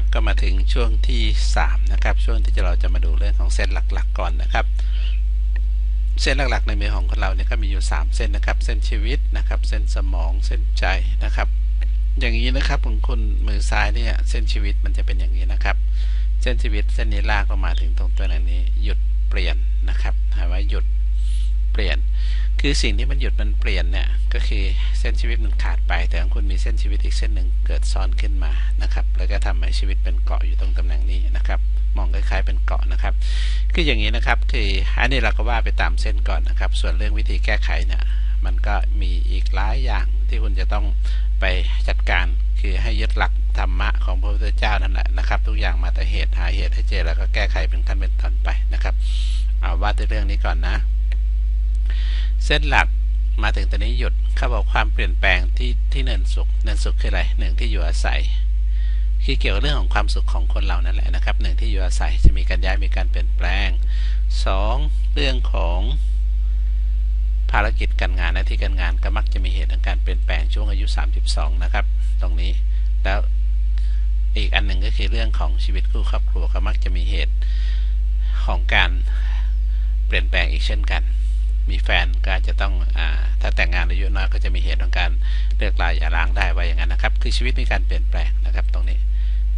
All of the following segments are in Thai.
นะครับก็มาถึงช่วงที่ 3 นะครับ ช่วงที่เราจะมาดูเรื่องของเส้นหลักๆก่อนนะครับ เส้นหลักๆ ในมือของคนเราเนี่ยก็มีอยู่ 3 เส้นนะครับ เส้นชีวิตนะครับ เส้นสมองเส้นใจนะครับ อย่างนี้นะครับของคนมือซ้ายเนี่ยเส้นชีวิตมันจะเป็นอย่างนี้นะครับ เส้นชีวิตเส้นนี้ลากลงมาถึงตรงตัวนี้หยุดเปลี่ยนนะครับหมายว่าหยุดเปลี่ยน คือสิ่งที่มันหยุดมันเปลี่ยนเนี่ยก็คือเส้นชีวิตมันขาดไป แต่ของคุณมีเส้นชีวิตอีกเส้นหนึ่งเกิดซ้อนขึ้นมานะครับ แล้วก็ทำให้ชีวิตเป็นเกาะอยู่ตรงตำแหน่งนี้นะครับ มองคล้ายๆเป็นเกาะนะครับ คืออย่างนี้นะครับ คืออันนี้เราก็ว่าไปตามเส้นก่อนนะครับ ส่วนเรื่องวิธีแก้ไขเนี่ยมันก็มีอีกหลายอย่างที่คุณจะต้องไปจัดการคือให้ยึดหลักธรรมะของพระพุทธเจ้านั่นแหละนะครับ ทุกอย่างมาแต่เหตุหาเหตุให้เจอแล้วก็แก้ไขเป็นขั้นเป็นตอนไปนะครับ เอาว่าในเรื่องนี้ก่อนนะ เส้นหลักมาถึงตอนนี้หยุดเขาบอกความเปลี่ยนแปลงที่ที่เนินสุขเนินสุขคืออะไรหนึ่งที่อยู่อาศัยคือเกี่ยวกับเรื่องของความสุขของคนเรานั่นแหละนะครับหนึ่งที่อยู่อาศัยจะมีการย้ายมีการเปลี่ยนแปลงสองเรื่องของภารกิจการงานหน้าที่การงานก็มักจะมีเหตุของการเปลี่ยนแปลงช่วงอายุ 32 นะครับ ตรงนี้แล้วอีกอันหนึ่งก็คือเรื่องของชีวิตคู่ครอบครัวก็มักจะมีเหตุของการเปลี่ยนแปลงอีกเช่นกัน มีแฟนก็จะต้องอถ้าแต่งงานอายุน้อยก็จะมีเหตุของการเลือกลายอย่าล้างได้ไว้อย่างนั้นนะครับ คือชีวิตมีการเปลี่ยนแปลงนะครับตรงนี้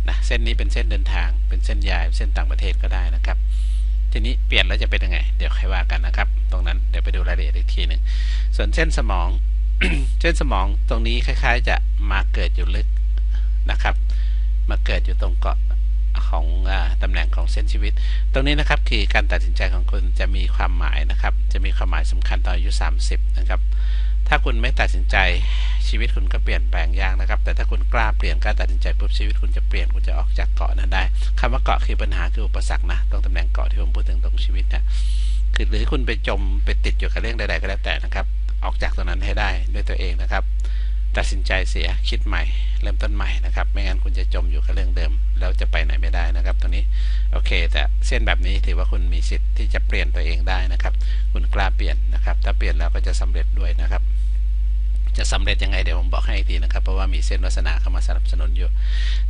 นะเส้นนี้เป็นเส้นเดินทาง เป็นเส้นยายเส้นต่างประเทศก็ได้นะครับ ทีนี้เปลี่ยนแล้วจะเป็นยังไง เดี๋ยวค่อยว่ากันนะครับ ตรงนั้นเดี๋ยวไปดูรายละเอียดอีกทีหนึ่งส่วนเส้นสมองเส้นสมองตรงนี้คล้าย ๆ จะมาเกิดอยู่ลึกนะครับ มาเกิดอยู่ตรงเกาะ ของอตำแหน่งของเส้นชีวิต ตรงนี้นะครับคือการตัดสินใจของคุณจะมีความหมายนะครับ จะมีความหมายสำคัญตอนอายุ 30 นะครับ ถ้าคุณไม่ตัดสินใจชีวิตคุณก็เปลี่ยนแปลงยากนะครับ แต่ถ้าคุณกล้าเปลี่ยนกล้าตัดสินใจปุ๊บชีวิตคุณจะเปลี่ยนคุณจะออกจากเกาะนั้นได้คำว่าเกาะคือปัญหาคืออุปสรรคนะตรงตำแหน่งเกาะที่ผมพูดถึงตรงชีวิตนะคือหรือคุณไปจมไปติดอยู่กับเรื่องใดๆก็แล้วแต่นะครับ ออกจากตรงนั้นให้ได้ด้วยตัวเองนะครับตัดสินใจเสียคิดใหม่ เริ่มต้นใหม่นะครับ ไม่งั้นคุณจะจมอยู่กับเรื่องเดิม แล้วจะไปไหนไม่ได้นะครับตรงนี้โอเค แต่เส้นแบบนี้ถือว่าคุณมีสิทธิ์ที่จะเปลี่ยนตัวเองได้นะครับ คุณกล้าเปลี่ยนนะครับ ถ้าเปลี่ยนแล้วก็จะสำเร็จด้วยนะครับ จะสำเร็จยังไงเดี๋ยวผมบอกให้อีกทีนะครับ เพราะว่ามีเส้นวัสนาเข้ามาสนับสนุนอยู่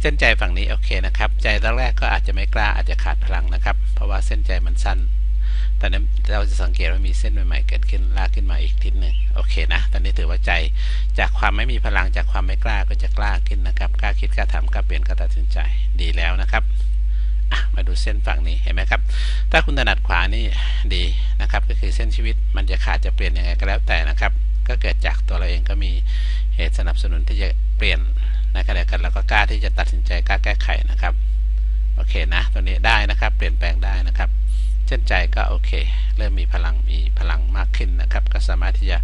เส้นใจฝั่งนี้โอเคนะครับ ใจตอนแรกก็อาจจะไม่กล้าอาจจะขาดพลังนะครับ เพราะว่าเส้นใจมันสั้น ตอนนี้เราจะสังเกตว่ามีเส้นใหม่ๆเกิดขึ้นลากขึ้นมาอีกทิศหนึ่งโอเคนะ ตอนนี้ถือว่าใจจากความไม่มีพลังจากความไม่กล้าก็จะกล้าขึ้นนะครับกล้าคิดกล้าทำกล้าเปลี่ยนกล้าตัดสินใจดีแล้วนะครับมาดูเส้นฝั่งนี้เห็นไหมครับ ถ้าคุณถนัดขวานี่ดีนะครับ ก็คือเส้นชีวิตมันจะขาดจะเปลี่ยนยังไงก็แล้วแต่นะครับ ก็เกิดจากตัวเราเองก็มีเหตุสนับสนุนที่จะเปลี่ยนนขณะกันแล้วก็กล้าที่จะตัดสินใจกล้าแก้ไขนะครับ โอเคนะ ตัวนี้ได้นะครับ เปลี่ยนแปลงได้นะครับ ช่นใจก็โอเค เริ่มมีพลังมีพลังมากขึ้นนะครับ ก็สามารถที่จะ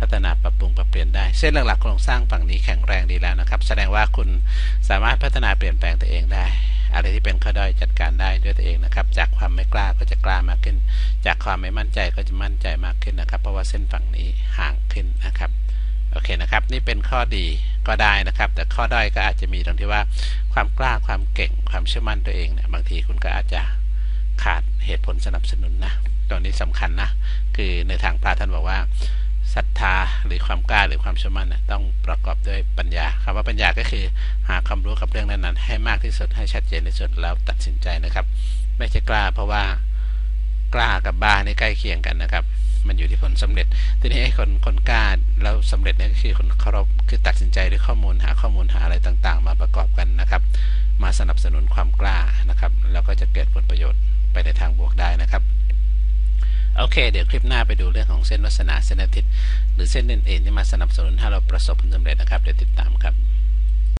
พัฒนาปรับปรุงปรับเปลี่ยนได้ เส้นหลักๆโครงสร้างฝั่งนี้แข็งแรงดีแล้วนะครับ แสดงว่าคุณสามารถพัฒนาเปลี่ยนแปลงตัวเองได้ อะไรที่เป็นข้อด้อยจัดการได้ด้วยตัวเองนะครับ จากความไม่กล้าก็จะกล้ามากขึ้น จากความไม่มั่นใจก็จะมั่นใจมากขึ้นนะครับ เพราะว่าเส้นฝั่งนี้ห่างขึ้นนะครับโอเคนะครับนี่เป็นข้อดีก็ได้นะครับ แต่ข้อด้อยก็อาจจะมีตรงที่ว่าความกล้าความเก่งความเชื่อมั่นตัวเองเนี่ยบางทีคุณก็อาจจะขาด ตุผลสนับสนุนนะตรงนี้สำคัญนะ คือในทางพระท่านบอกว่าศรัทธาหรือความกล้าหรือความเชื่อมั่นนะต้องประกอบด้วยปัญญาคำว่าปัญญาก็คือหาความรู้กับเรื่องนั้นๆให้มากที่สุดให้ชัดเจนที่สุดแล้วตัดสินใจนะครับ ไม่ใช่กล้าเพราะว่ากล้ากับบ้านี่ใกล้เคียงกันนะครับ มันอยู่ที่ผลสำเร็จ ทีนี้ไอ้คนคนกล้าแล้วสำเร็จนี่ก็คือคนเคารพคือตัดสินใจด้วยข้อมูลหาข้อมูลหาอะไรต่างๆ มาประกอบกันนะครับ มาสนับสนุนความกล้านะครับ แล้วก็จะเกิดผลประโยชน์ ไปในทางบวกได้นะครับโอเค เดี๋ยวคลิปหน้าไปดูเรื่องของเส้นวัสนาเส้นอาทิตย์หรือเส้นอื่นๆที่มาสนับสนุนให้เราประสบผลสำเร็จนะครับ เดี๋ยวติดตามครับ